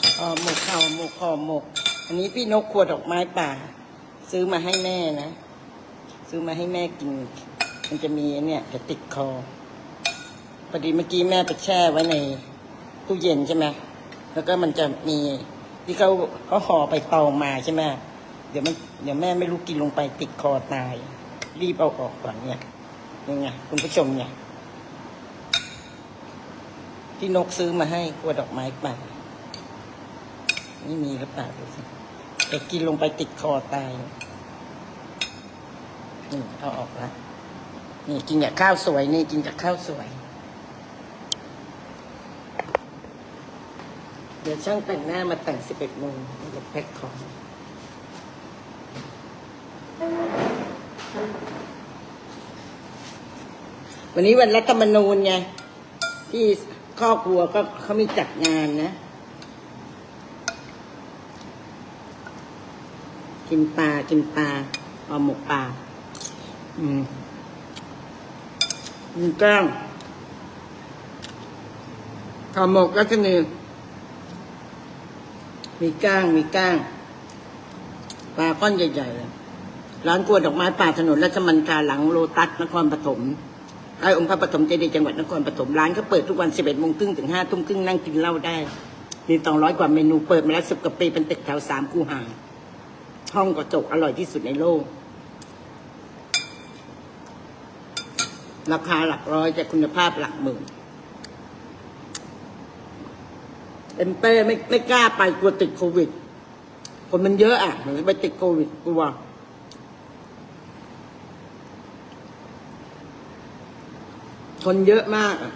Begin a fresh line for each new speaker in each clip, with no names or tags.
หมกห่อหมกห่อหมก อันนี้พี่นกขวดดอกไม้ป่า ซื้อมาให้แม่นะ ซื้อมาให้แม่กิน มันจะมีเนี่ยจะติดคอพอดีเมื่อกี้แม่ไปแช่ไว้ในตู้เย็นใช่ไหมแล้วก็มันจะมีที่เขาเขาห่อไปตองมาใช่ไหมเดี๋ยวมันเดี๋ยวแม่ไม่รู้กินลงไปติดคอตาย รีบเอาออกก่อนเนี่ยยังไงคุณผู้ชมเนี่ยที่นกซื้อมาให้ขวดดอกไม้ป่า นี่มีหรือเปล่าดูสิแต่กินลงไปติดคอตายนี่เอาออกแล้วนี่กินกับข้าวสวยนี่กินกับข้าวสวย เดี๋ยวช่างแต่งหน้ามาแต่งสิบเอ็ดโมงเดี๋ยวแพ็คของวันนี้วันรัฐธรรมนูญไงที่ครอบครัวก็เขามีจัดงานนะ กินปลา กินปลาเอาหมกปลา อืมมีแก้งห่อหมกก็จะมีมีก้าง มีก้าง ปลาก้อนใหญ่ๆเลยร้านกลัวดอกไม้ป่าถนนราชมันกาหลังโลตัสนครปฐมใกล้องค์พระปฐมเจดีย์จังหวัดนครปฐมร้านเขาเปิดทุกวัน 11โมงครึ่งถึง5ทุ่มครึ่งนั่งกินเหล้าได้มีตองร้อยกว่าเมนูเปิดมาแล้วสิบกว่าปีเป็นตึกแถวสามคูหา ห้องกระจกอร่อยที่สุดในโลก ราคาหลักร้อยแต่คุณภาพหลักหมื่นเอ็มเป้ไม่ไม่กล้าไปกลัวติดโควิด คนมันเยอะอะมันไปติดโควิดกลัวคนเยอะมากอะ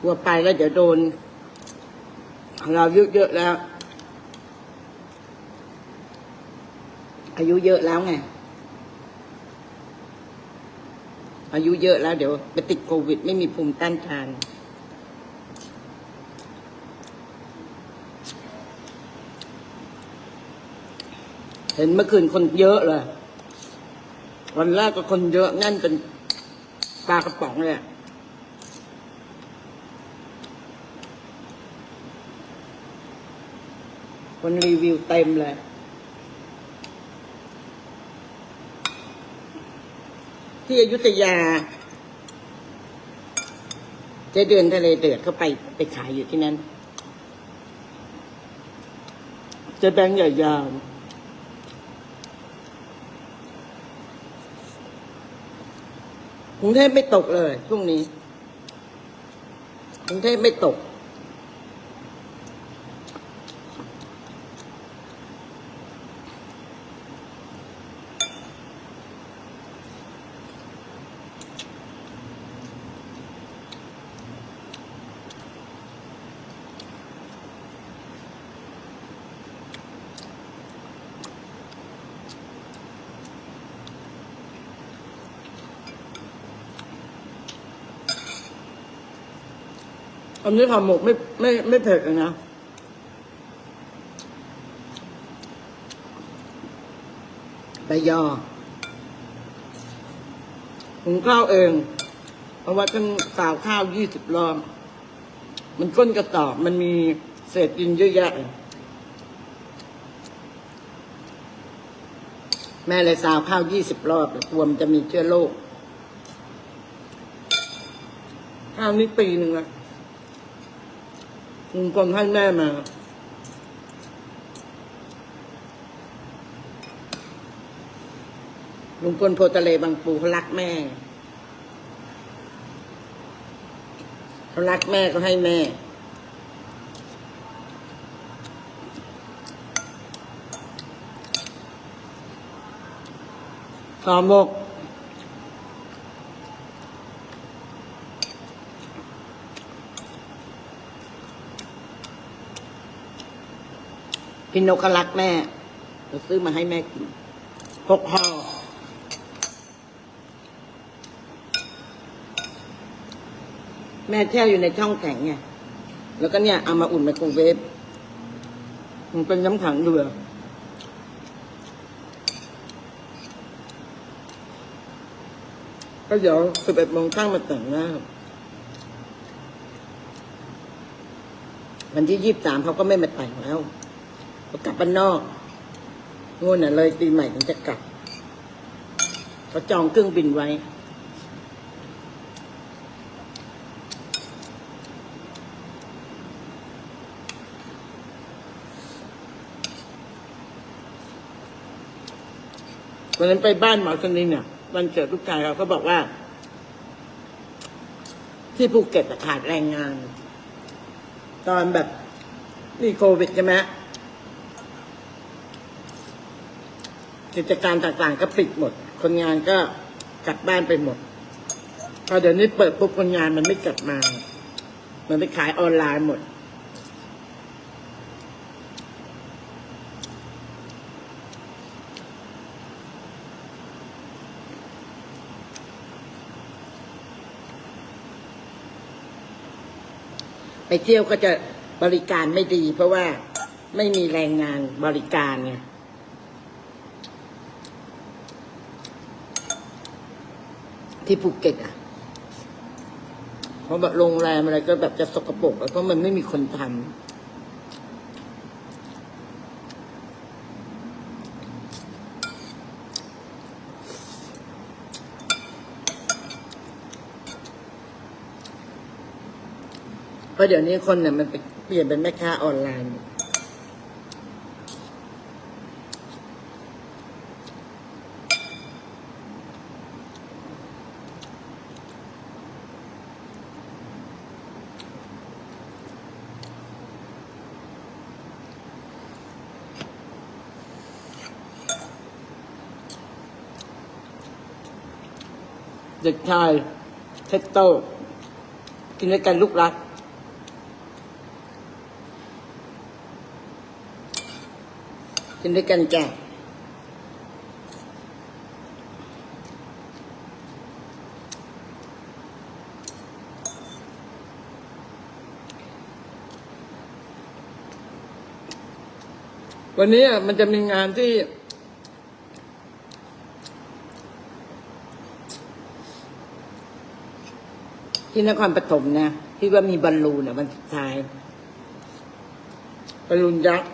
กลัวไปแล้วเดี๋ยวโดน เราอายุเยอะแล้ว อายุเยอะแล้วไง อายุเยอะแล้วเดี๋ยวไปติดโควิด ไม่มีภูมิต้านทานเห็นเมื่อคืนคนเยอะเลย วันแรกก็คนเยอะแน่นเป็นปลากระป๋องเลยอะ คนรีวิวเต็มเลย ที่อยุธยาจ๊เดือนทะเลเดือดเข้าไปไปขายอยู่ที่นั้นจ๊แบงค์ใหญ่ยาวกรุงเทพไม่ตกเลยช่วงนี้กรุงเทพไม่ตก อันนี้ห่อหมกไม่ไม่ไม่เผ็ดเลยนะใบยอหุงข้าวเองเพราะว่าต้องสาวข้าวยี่สิบรอบมันก้นกระสอบมันมีเศษดินเยอะแยะ แม่เลยสาวข้าวยี่สิบรอบกลัวมันจะมีเชื้อโรคข้าวนี้ปีหนึ่งละ ลุงพลให้แม่มาลุงพลโพทะเลบางปูเขารักแม่เขารักแม่ก็ให้แม่ขอมก พี่นกก็รักแม่เราซื้อมาให้แม่กินหกห่อแม่แช่อยู่ในช่องแข็งไง แล้วก็เนี่ยเอามาอุ่นไมโครเวฟ มันเป็นน้ำขังเรือก็เดี๋ยวสิบเอ็ดโมงตั้งมาแต่งหน้า วันที่ยี่สิบสามเขาก็ไม่มาแต่งแล้ว เขากลับบ้านนอกงูน่ะเลยปีใหม่ถึงจะกลับเขาจองเครื่องบินไว้วันนั้นไปบ้านหมอสนินเนี่ยวันเกิดลูกชายเราก็บอกว่า ที่ภูเก็ตขาดแรงงาน ตอนแบบนี่โควิดใช่ไหม กิจการต่างๆ ก็ปิดหมด คนงานก็กลับบ้านไปหมด พอเดี๋ยวนี้เปิดปุ๊บคนงานมันไม่กลับมา มันไปขายออนไลน์หมด ไปเที่ยวก็จะบริการไม่ดี เพราะว่าไม่มีแรงงานบริการไง ที่ภูเก็ตอะเพราะแบบโรงแรมอะไรก็แบบจะสกปรกแล้วเพราะมันไม่มีคนทำเพราะเดี๋ยวนี้คนเนี่ยมันไปเปลี่ยนเป็นแม่ค้าออนไลน์ เด็กชายเทสโตกินด้วยกันลูกรัก กินด้วยกันจ้ะวันนี้มันจะมีงานที่ ที่นครปฐมนะที่ว่ามีบอลลูนอะวันสุดท้ายบอลลูนยักษ์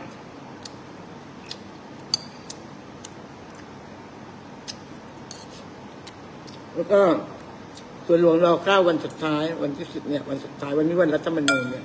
แล้วก็ส่วนหลวงรอเก้าวันสุดท้าย วันที่สิบเนี่ย วันสุดท้ายวันนี้วันรัฐธรรมนูญเนี่ย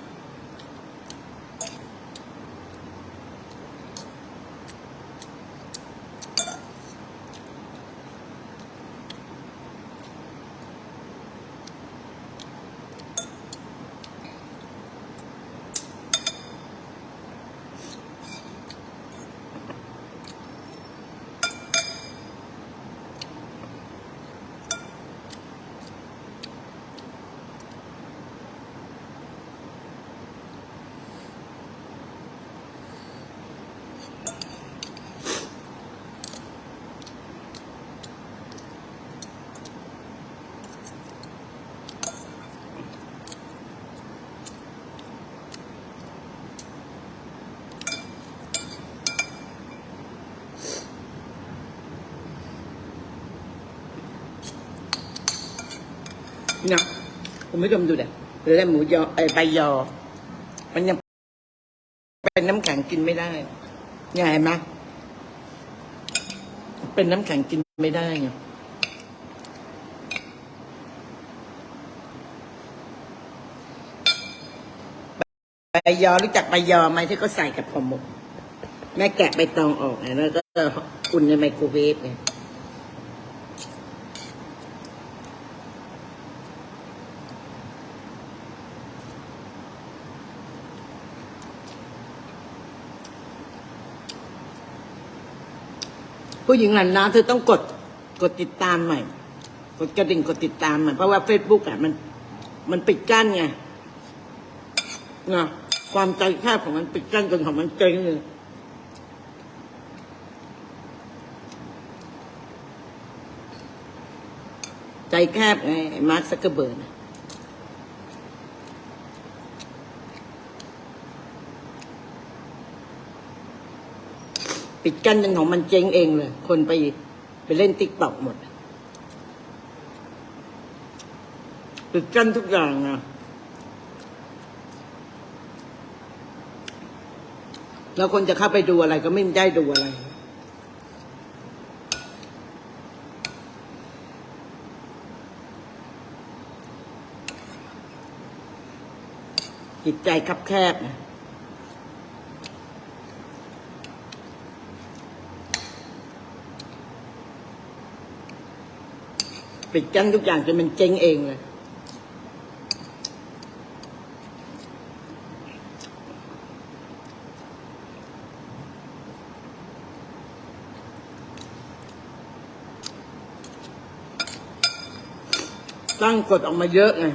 คุณผู้ชมดูเด็แล้วหมูยอไอใบยอ มันยังเป็นน้ำแข็งกินไม่ได้เนี่ยเห็นไหมเป็นน้ำแข็งกินไม่ได้ไงใบยอรู้จักใบยอไหมที่เขาใส่กับห่อหมกแม่แกะใบตองออกแล้วก็อุ่นในไมโครเวฟไง ผู้หญิงหลันน้าเธอต้องกดกดติดตามใหม่ กดกระดิ่งกดติดตามใหม่เพราะว่าเฟซบุ๊กอะมัน มันปิดกั้นไงนะความใจแคบของมันปิดกั้นจนของมันเจ๊งเลยใจแคบไงไอ้มาร์คซักเกอร์เบิร์น ปิดกั้นจนของมันเจ๊งเองเลย คนไปไปเล่นติ๊กต็อกหมด ปิดกั้นทุกอย่างอะแล้วคนจะเข้าไปดูอะไรก็ไม่ได้ดูอะไร จิตใจคับแคบนะ ปิดกั้นทุกอย่างจนมันเจ๊งเองเลย ตั้งกฎออกมาเยอะไง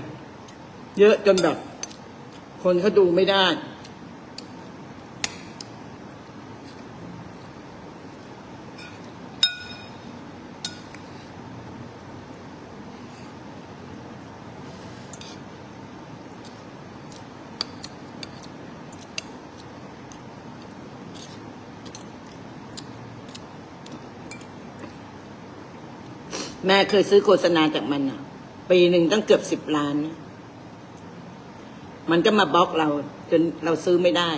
เยอะจนแบบ คนเขาดูไม่ได้ เคยซื้อโฆษณาจากมันอะ ปีหนึ่งตั้งเกือบสิบล้าน มันก็มาบล็อกเรา จนเราซื้อไม่ได้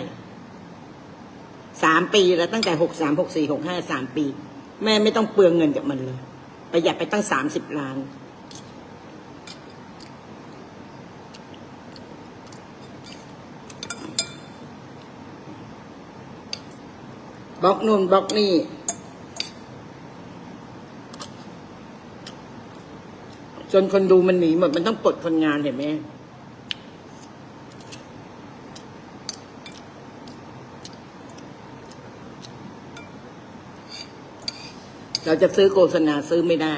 สามปีแล้วตั้งแต่หกสามหกสี่หกห้าสามปี แม่ไม่ต้องเปลืองเงินจากมันเลย ประหยัดไปตั้งสามสิบล้านบล็อกนู่นบล็อกนี่ จนคนดูมันหนีหมด มันต้องปลดคนงานเห็นไหมเราจะซื้อโฆษณาซื้อไม่ได้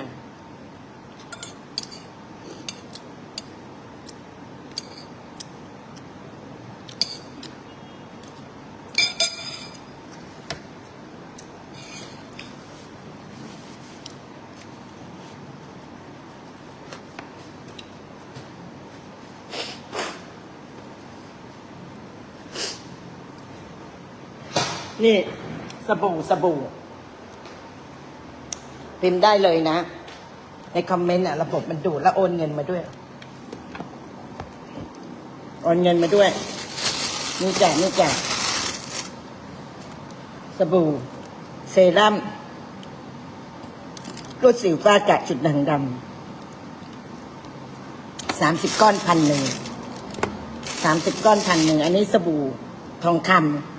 นี่สบู่สบู่พิมพ์ได้เลยนะ ในคอมเมนต์อะ ระบบมันดูดแล้วโอนเงินมาด้วย โอนเงินมาด้วย นี่จ้ะนี่จ้ะสบู่ เซรั่มลดสิวฟ้ากระจุดด่างดำสามสิบก้อนพันหนึ่งสามสิบก้อนพันหนึ่ง อันนี้สบู่ทองคำ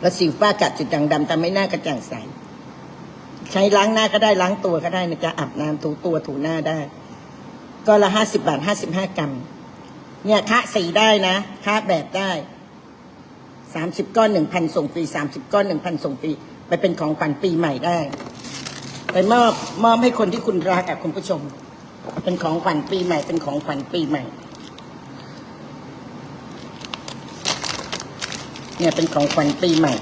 แล้วสิวฟ้ากระจุดด่างดำทำให้หน้ากระจ่างใส ใช้ล้างหน้าก็ได้ล้างตัวก็ได้นะจ๊ะอาบน้ำถูตัวถูหน้าได้ ก็ละห้าสิบาทห้าสิบห้ากรัม เนี่ยคะสีได้นะคะแบบได้สามสิบก้อนหนึ่งพันส่งฟรีสามสิบก้อนหนึ่งพันส่งฟรีไปเป็นของขวัญปีใหม่ได้ ไปมอบมอบให้คนที่คุณรักอะคุณผู้ชม เป็นของขวัญปีใหม่เป็นของขวัญปีใหม่ เนี่ยเป็นของขวัญปีใหม่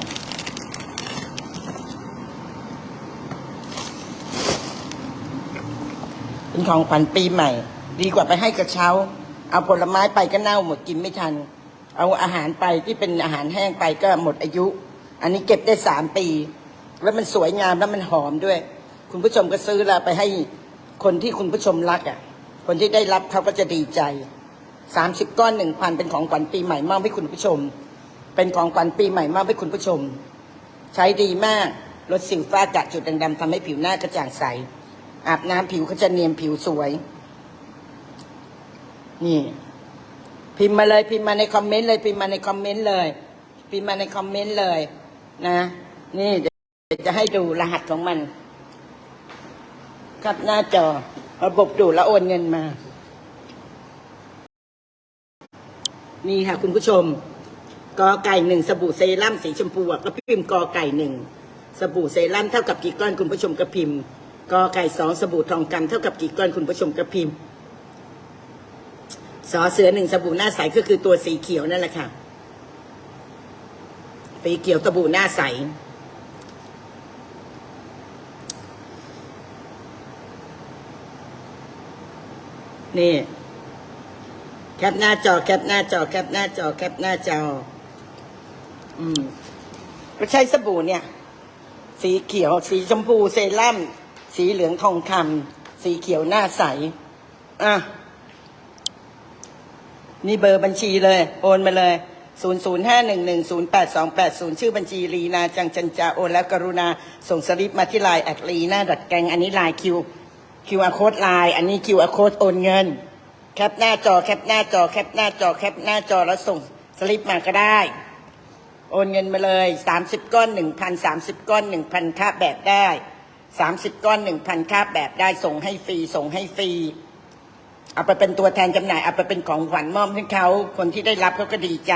เป็นของขวัญปีใหม่ ดีกว่าไปให้กระเช้า เอาผลไม้ไปก็เน่าหมดกินไม่ทัน เอาอาหารไปที่เป็นอาหารแห้งไปก็หมดอายุ อันนี้เก็บได้สามปี แล้วมันสวยงามแล้วมันหอมด้วย คุณผู้ชมก็ซื้อแล้วไปให้คนที่คุณผู้ชมรักอะ คนที่ได้รับเขาก็จะดีใจสามสิบก้อนหนึ่งพันเป็นของขวัญปีใหม่มอบให้คุณผู้ชม เป็นของขวัญปีใหม่มอบให้คุณผู้ชม ใช้ดีมากลดสิวฟ้ากระจุดดำๆทำให้ผิวหน้ากระจ่างใส อาบน้ำผิวเขาจะเนียนผิวสวย นี่ พิมพ์มาเลยพิมพ์มาในคอมเมนต์เลยพิมพ์มาในคอมเมนต์เลยพิมพ์มาในคอมเมนต์เลย นะ นี่เดี๋ยวจะให้ดูรหัสของมันครับหน้าจอระบบดูแล้วโอนเงินมา นี่ค่ะคุณผู้ชม กอไก่หนึ่งสบู่เซรั่มสีชมพูอะก็พิมพ์กอไก่หนึ่งสบู่เซรั่มเท่ากับกี่ก้อนคุณผู้ชมก็พิมพ์กอไก่สองสบู่ทองคำเท่ากับกี่ก้อนคุณผู้ชมก็พิมพ์สอเสือหนึ่งสบู่หน้าใสก็คือตัวสีเขียวนั่นแหละค่ะสีเขียวสบู่หน้าใสนี่แคปหน้าจอแคปหน้าจอแคปหน้าจอแคปหน้าจอ อืมก็ใช้สบู่เนี่ย สีเขียว สีชมพูเซรั่ม สีเหลืองทองคำสีเขียวหน้าใส อะ นี่เบอร์บัญชีเลย โอนมาเลย0 0 5 1 1 0 8 2 8 0 ชื่อบัญชีลีนาจังจันจาโอนแล้วกรุณา ส่งสลิปมาที่ไลน์แอดลีนาดัดแกงอันนี้ไลน์คิวคิวอาโค้ดไลน์อันนี้คิวอาโค้ดโอนเงิน แคปหน้าจอแคปหน้าจอแคปหน้าจอแคปหน้าจอแล้วส่งสลิปมาก็ได้ โอนเงินมาเลย 30 ก้อน 1,000 30 ก้อน 1,000 ค่าแบบได้ 30 ก้อน 1,000 ค่าแบบได้ส่งให้ฟรีส่งให้ฟรีเอาไปเป็นตัวแทนจำหน่ายเอาไปเป็นของขวัญมอบให้เขาคนที่ได้รับเขาก็ดีใจ